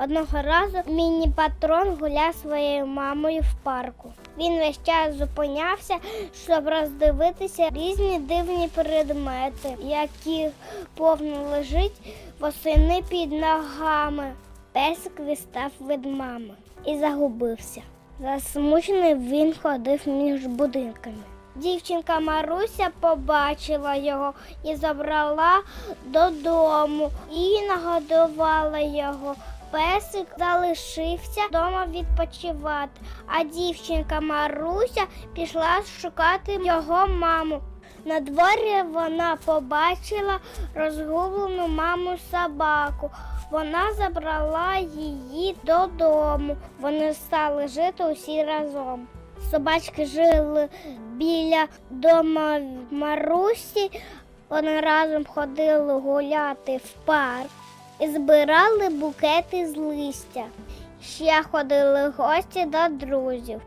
Одного разу міні-патрон гуляв своєю мамою в парку. Він весь час зупинявся, щоб роздивитися різні дивні предмети, які повно лежить восени під ногами. Песик відстав від мами і загубився. Засмучений він ходив між будинками. Дівчинка Маруся побачила його і забрала додому і нагодувала його. Песик залишився вдома відпочивати, а дівчинка Маруся пішла шукати його маму. На дворі вона побачила розгублену маму собаку. Вона забрала її додому. Вони стали жити усі разом. Собачки жили біля дома Марусі. Вони разом ходили гуляти в парк і збирали букети з листя. Ще ходили гості до друзів.